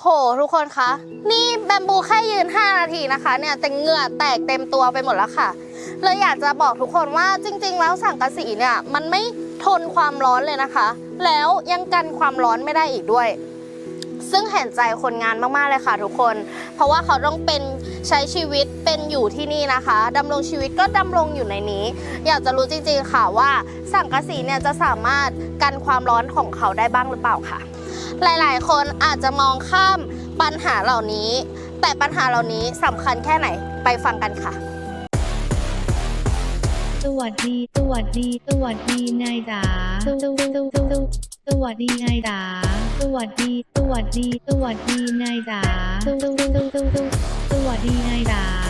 โหทุกคนคะ นี่แบมบูแค่ยืน 5 นาทีนะคะเนี่ยแต่เหงื่อแตกเต็มตัวไปหมดแล้วค่ะเลยอยากจะบอกทุกคนว่าจริง ๆ แล้วสังกะสีเนี่ยมันไม่ทนความร้อนเลยนะคะ แล้วยังกันความร้อนไม่ได้อีกด้วย ซึ่งเห็นใจคนงานมากๆเลยค่ะ ทุกคน เพราะว่าเขาต้องเป็นใช้ชีวิตเป็นอยู่ที่นี่นะคะดำรงชีวิตก็ดำรงอยู่ในนี้ อยากจะรู้จริงๆค่ะว่าสังกะสีเนี่ยจะสามารถกันความร้อนของเขาได้บ้างหรือเปล่าค่ะ หลายๆ คนอาจจะมองข้ามปัญหาเหล่านี้ แต่ปัญหาเหล่านี้สำคัญแค่ไหนไปฟังกันค่ะ สวัสดี สวัสดี สวัสดีนายจ๋าสวัสดีนายจ๋าสวัสดี สวัสดี สวัสดีนายจ๋าสวสวสวสวสวัสดีนายจ๋า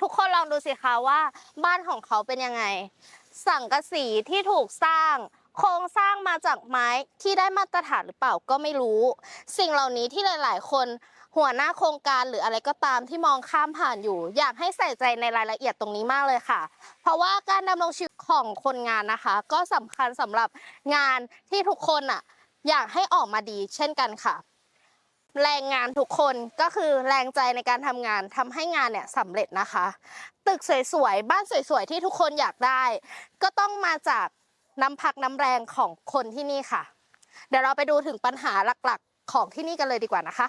ทุกคนลองดูสิคะว่า บ้านของเขาเป็นยังไง สังกะสีที่ถูกสร้าง โครงสร้างมาจากไม้ที่ได้มาตรฐานหรือเปล่าก็ไม่รู้ สิ่งเหล่านี้ที่หลาย ๆ คนหัวหน้าโครงการหรืออะไรก็ตามที่มองข้ามผ่านอยู่ อยากให้ใส่ใจในรายละเอียดตรงนี้มากเลยค่ะ เพราะว่าการดำรงชีวิตของคนงานนะคะ ก็สำคัญสำหรับงานที่ทุกคนอะอยากให้ออกมาดีเช่นกันค่ะ แรงงานทุกคนก็คือแรงใจในการทำงานทำให้งานเนี่ยสำเร็จนะคะ ตึกสวยๆ บ้านสวยๆ ที่ทุกคนอยากได้ ก็ต้องมาจากน้ำพักน้ำแรงของคนที่นี่ค่ะ เดี๋ยวเราไปดูถึงปัญหาหลักๆ ของที่นี่กันเลยดีกว่านะคะ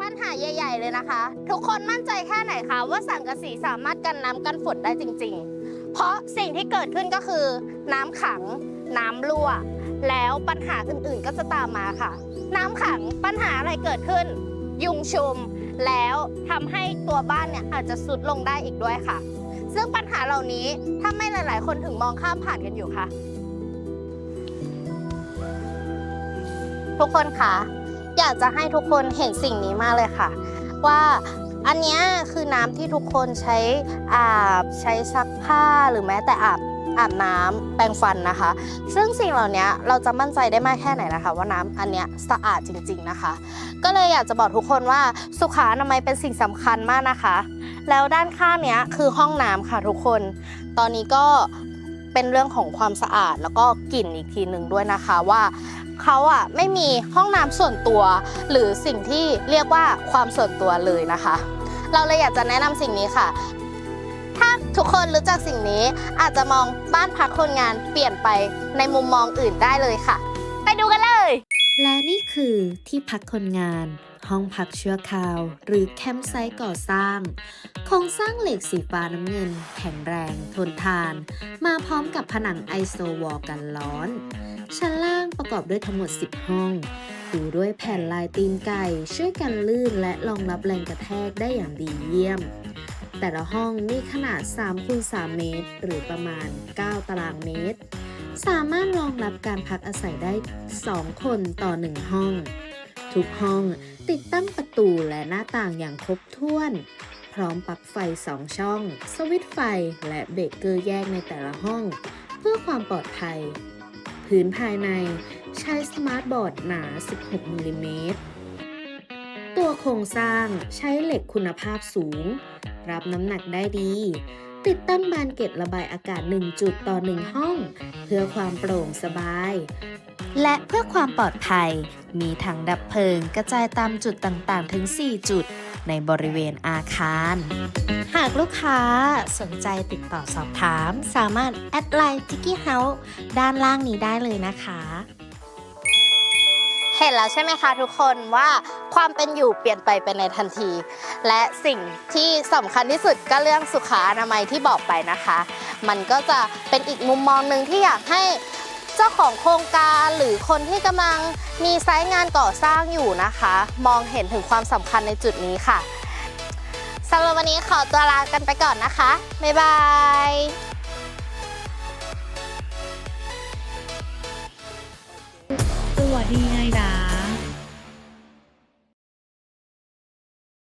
ปัญหาใหญ่ ๆ เลยนะคะ ทุกคนมั่นใจแค่ไหนคะว่าสังกะสีสามารถกันน้ำกันฝนได้จริง ๆ เพราะสิ่งที่เกิดขึ้นก็คือ น้ำขัง น้ำรั่ว แล้วปัญหาอื่นๆก็จะตามมาค่ะ น้ำขังปัญหาอะไรเกิดขึ้น ยุงชุม แล้วทำให้ตัวบ้านเนี่ยอาจจะสุดลงได้อีกด้วยค่ะ ซึ่งปัญหาเหล่านี้ทำไม่หลาย ๆ คนถึงมองข้ามผ่านกันอยู่ค่ะ ทุกคนคะอยากจะให้ทุกคนเห็นสิ่งนี้มากเลยค่ะ ว่า อันนี้คือน้ำที่ทุกคนใช้อาบใช้ซักผ้าหรือแม้แต่อาบอาบน้ำแปรงฟันนะคะ ซึ่งสิ่งเหล่านี้เราจะมั่นใจได้มากแค่ไหนนะคะ ว่าน้ำอันเนี้ยสะอาดจริง ๆนะคะ ก็เลยอยากจะบอกทุกคนว่าสุขอนามัยเป็นสิ่งสำคัญมากนะคะ แล้วด้านข้างเนี้ยคือห้องน้ำค่ะทุกคน ตอนนี้ก็เป็นเรื่องของความสะอาดแล้วก็กลิ่นอีกทีหนึ่งด้วยนะคะว่า เขาอะไม่มีห้องน้ำส่วนตัว หรือสิ่งที่เรียกว่าความส่วนตัวเลยนะคะ เราเลยอยากจะแนะนำสิ่งนี้ค่ะ ถ้าทุกคนรู้จักสิ่งนี้อาจจะมองบ้านพักคนงานเปลี่ยนไปในมุมมองอื่นได้เลยค่ะ ไปดูกันเลย และนี่คือที่พักคนงาน ห้องพักชั่วคราว หรือแคมป์ไซต์ก่อสร้าง โครงสร้างเหล็กสีฟ้าน้ำเงิน แข็งแรง ทนทาน มาพร้อมกับผนังไอโซวอลกันร้อน ชั้นล่างประกอบด้วยทั้งหมด 10 ห้องปูด้วยแผ่นลายตีนไก่ ช่วยกันลื่นและรองรับแรงกระแทกได้อย่างดีเยี่ยม แต่ละห้องมีขนาด3คูณ3เมตร หรือประมาณ 9 ตารางเมตร สามารถรองรับการพักอาศัยได้ 2 คนต่อ 1 ห้อง ทุกห้องติดตั้งประตูและหน้าต่างอย่างครบถ้วน พร้อมปลั๊กไฟ 2 ช่อง สวิตช์ไฟ และเบรกเกอร์แยกในแต่ละห้อง เพื่อความปลอดภัย พื้นภายในใช้สมาร์ทบอร์ดหนา 16 มิลลิเมตร ตัวโครงสร้างใช้เหล็กคุณภาพสูง รับน้ำหนักได้ดี ติดตั้งบานเกล็ดระบายอากาศ 1 จุดต่อ 1 ห้อง เพื่อความโปร่งสบาย และเพื่อความปลอดภัย มีถังดับเพลิงกระจายตามจุดต่างๆ ถึง 4 จุด ในบริเวณอาคาร หากลูกค้าสนใจติดต่อสอบถาม สามารถแอดไลน์จิกกี้เฮาส์ด้านล่างนี้ได้เลยนะคะ เห็นแล้วใช่ไหมคะทุกคนว่าความเป็นอยู่เปลี่ยนไปเป็นในทันที และสิ่งที่สำคัญที่สุดก็เรื่องสุขอนามัยที่บอกไปนะคะ มันก็จะเป็นอีกมุมมองหนึ่งที่อยากให้เจ้าของโครงการหรือคนที่กำลังมีไซต์งานก่อสร้างอยู่นะคะ มองเห็นถึงความสำคัญในจุดนี้ค่ะสำหรับวันนี้ขอตัวลากันไปก่อนนะคะ บ๊ายบาย วัสดีนายจ๋า